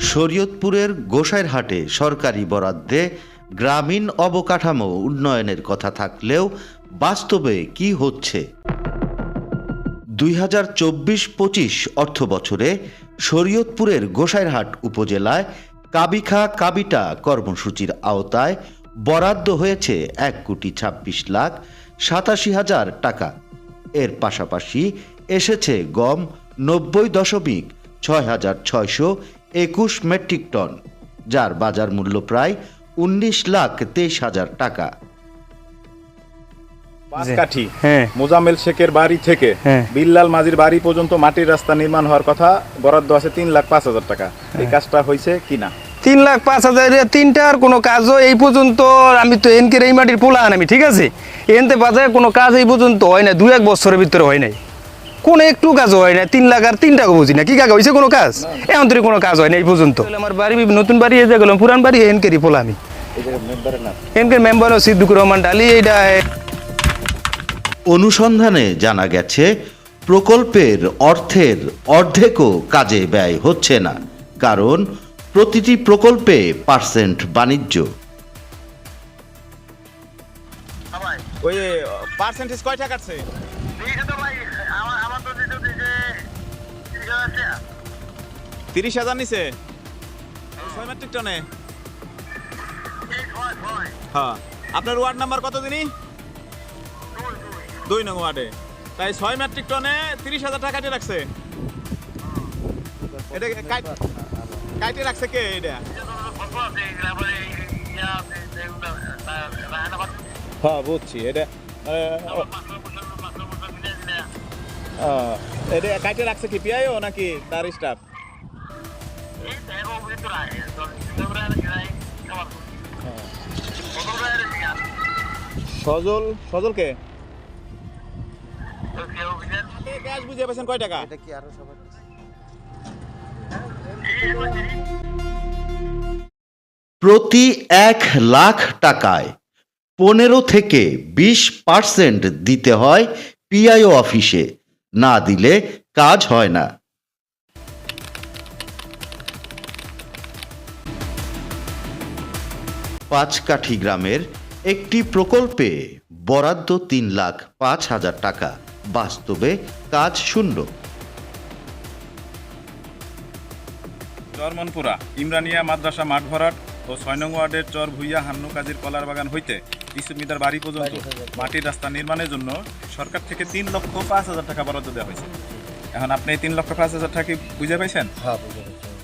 শরীয়তপুরের গোসাইরহাটে সরকারি বরাদ্দে গ্রামীণ অবকাঠামো উন্নয়নের কথা থাকলেও বাস্তবে কি হচ্ছে? দুই হাজার চব্বিশ পঁচিশ অর্থ বছরে শরীয়তপুরের গোসাইরহাট উপজেলায় কাবিখা কাবিটা কর্মসূচির আওতায় বরাদ্দ হয়েছে এক কোটি ছাব্বিশ লাখ সাতাশি হাজার টাকা। এর পাশাপাশি এসেছে গম নব্বই দশমিক ছয় হাজার ছয়শো একুশ মেট্রিক টন যার বাজার মূল্য প্রায় উনিশ লাখ তেইশ হাজার টাকা। হ্যাঁ। মোজামেল শেখের বাড়ি থেকে হ্যাঁ। বিল্লাল মাঝির বাড়ি পর্যন্ত মাটির রাস্তা নির্মাণ হওয়ার কথা বরাদ্দ আছে তিন লাখ পাঁচ হাজার টাকা। হ্যাঁ। এই কাজটা হয়েছে কিনা তিন লাখ পাঁচ হাজার তিনটার কোনো কাজও এই পর্যন্ত আমি তো এনকে এই মাটির পোলা আমি ঠিক আছে? এনতে বাজারে কোনো কাজ এই পর্যন্ত হয় না দু এক বছরের ভিতরে হয় নাই। কোনো একটু কাজ হয় না তিন লাখ আর তিন টাকা বুঝি না। কি কাজ হয়েছে কোনো কাজ? এখন তো কোনো কাজ হয় না এই পর্যন্ত। আমার বাড়ি নতুন বাড়ি এসে গেলাম পুরান বাড়ি এনকেরই পোলা আমি এনকের মেম্বার সিদ্দুকুর রহমান ডালি এইটা অনুসন্ধানে জানা গেছে প্রকল্পের অর্থের অর্ধেকও কাজে ব্যয় হচ্ছে না কারণ প্রতিটি প্রকল্পে পার্সেন্ট বাণিজ্য। ওই পার্সেন্টেজ কয় টাকা আছে? তিরিশ হাজার নিছে? ছয় মেট্রিক টনে? হ্যাঁ। আপনার ওয়ার্ড নাম্বার কত দিনই দুই নং ওয়ার্ডে। তাই ছয় মেট্রিক টনে তিরিশ হাজার টাকা দিয়ে রাখছে। এটা রাখছে কে এটা? হ্যাঁ বুঝছি। এটা এটা কাইটে রাখছে কি পিআইও নাকি তার স্টাফ সজল সজল কে? ক্যাশ পেয়েছেন কয় টাকা? প্রতি এক লাখ টাকায় পনেরো থেকে বিশ পার্সেন্ট দিতে হয় পিআইও অফিসে না দিলে কাজ হয় না। পাঁচকাঠি গ্রামের একটি প্রকল্পে বরাদ্দ তিন লাখ পাঁচ হাজার টাকা। বাস্তবে কাজ শূন্য। চরমনপুরা ইমরানিয়া মাদ্রাসা মাঠ ভরাট ও ছয় নং ওয়ার্ডের চর ভুইয়া হান্নু কাজীর কলার বাগান হইতে ইসুমিদার বাড়ি পর্যন্ত মাটির রাস্তা নির্মাণের জন্য সরকার থেকে তিন লক্ষ পাঁচ হাজার টাকা বরাদ্দ দেওয়া হয়েছে। এখন আপনি এই তিন লক্ষ পাঁচ হাজার টাকা কি বুঝে পাইছেন? হ্যাঁ বুঝে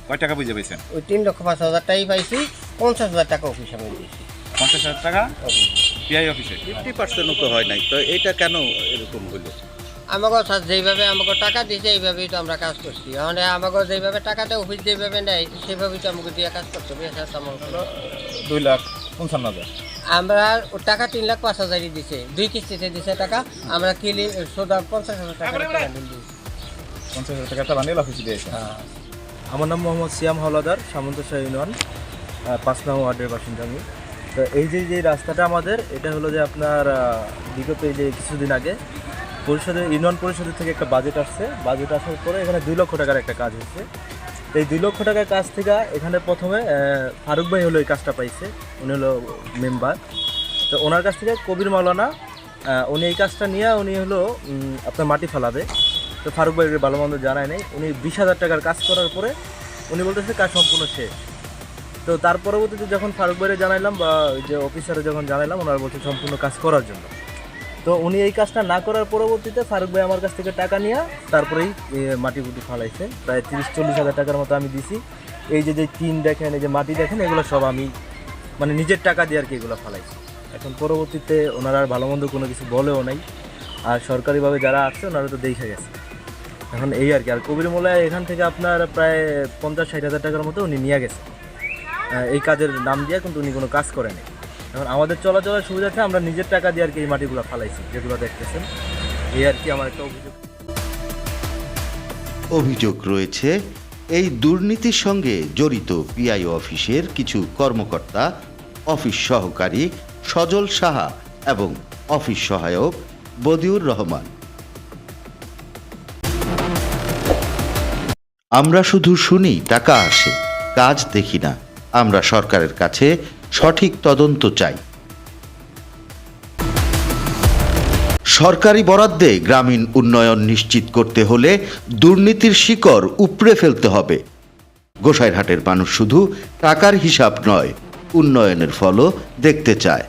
কয় টাকা বুঝে পাইছেন? ওই তিন লক্ষ পাঁচ হাজার টাকাই পাইছি পঞ্চাশ হাজার টাকা অফিস আমি দিয়েছি পঞ্চাশ হাজার টাকা পিআই অফিসে? ফিফটি পার্সেন্টও তো হয় নাই তো এটা কেন এরকম হলো আমাকে স্যার যেইভাবে আমাকে টাকা দিয়েছে এইভাবেই তো আমরা কাজ করছি। মানে আমাকে যেইভাবে টাকাটা অফিস যেভাবে নেয় সেইভাবেই তো আমাকে দিয়ে কাজ করতে হবে আমার দুই লাখ পঞ্চান্ন হাজার। আমরা টাকা তিন লাখ পাঁচ হাজারই দিছে। দুই কিস্তিতে দিছে টাকা আমরা কিলি সোজা পঞ্চাশ হাজার টাকা পঞ্চাশ হাজার টাকা বানিয়ে অফিসে দিয়েছে। আমার নাম মোহাম্মদ সিয়াম হাওলাদার সামন্তশাহ ইউনিয়ন পাঁচ নং ওয়ার্ডের বাসিন্দা আমি। তো এই যে যে রাস্তাটা আমাদের এটা হলো যে আপনার বিগত এই যে কিছুদিন আগে পরিষদের ইউনিয়ন পরিষদের থেকে একটা বাজেট আসছে। বাজেট আসার পরে এখানে দুই লক্ষ টাকার একটা কাজ হচ্ছে এই দুই লক্ষ টাকার কাজ থেকে এখানে প্রথমে ফারুক ভাই হলো এই কাজটা পাইছে, উনি হলো মেম্বার। তো ওনার কাছ থেকে কবির মাওলানা উনি এই কাজটা নিয়ে উনি হলো আপনার মাটি ফেলাবে। তো ফারুক ভাই ভালো মন্দ জানায় নাই। উনি বিশ হাজার টাকার কাজ করার পরে উনি বলতেছে, কাজ সম্পূর্ণ শেষ। তো তার পরবর্তীতে যখন ফারুক ভাইরে জানাইলাম বা যে অফিসারে যখন জানাইলাম, ওনারা বলছে, সম্পূর্ণ কাজ করার জন্য। তো উনি এই কাজটা না করার পরবর্তীতে ফারুক ভাই আমার কাছ থেকে টাকা নিয়ে তারপরেই মাটি গুটি ফালাইছে। প্রায় তিরিশ, চল্লিশ হাজার টাকার মতো আমি দিছি। এই যে যে টিন দেখেন, এই যে মাটি দেখেন, এগুলো সব আমি মানে নিজের টাকা দিয়ে আর কি এগুলো ফালাইছি। এখন পরবর্তীতে ওনারা আর ভালো মন্দ কোনো কিছু বলেও নাই। আর সরকারিভাবে যারা আসছে, ওনারা তো দেখে গেছে। এখন এই আর কি, আর কবির মোল্লা এখান থেকে আপনার প্রায় পঞ্চাশ, ষাট হাজার টাকার মতো উনি নিয়ে গেছে। এই কাজের নাম দিয়ে কিন্তু উনি কোনো কাজ করেনি এখন আমাদের চলাচলের সুবিধাতে আমরা নিজের টাকা দিয়ে আর কি এই মাটিগুলো ফালাইছি, যেগুলো দেখতেছেন। এই আর কি আমার একটা অভিযোগ। অভিযোগ রয়েছে, এই দুর্নীতির সঙ্গে জড়িত পিআইও অফিসের কিছু কর্মকর্তা, অফিস সহকারী সজল সাহা এবং অফিস সহায়ক বদিউর রহমান। আমরা শুধু শুনি, টাকা আসে, কাজ দেখি না। আমরা সরকারের কাছে সঠিক তদন্ত চাই। সরকারি বরাদ্দে গ্রামীণ উন্নয়ন নিশ্চিত করতে হলে দুর্নীতির শিকড় উপড়ে ফেলতে হবে। গোসাইরহাটের মানুষ শুধু টাকার হিসাব নয়, উন্নয়নের ফলও দেখতে চায়।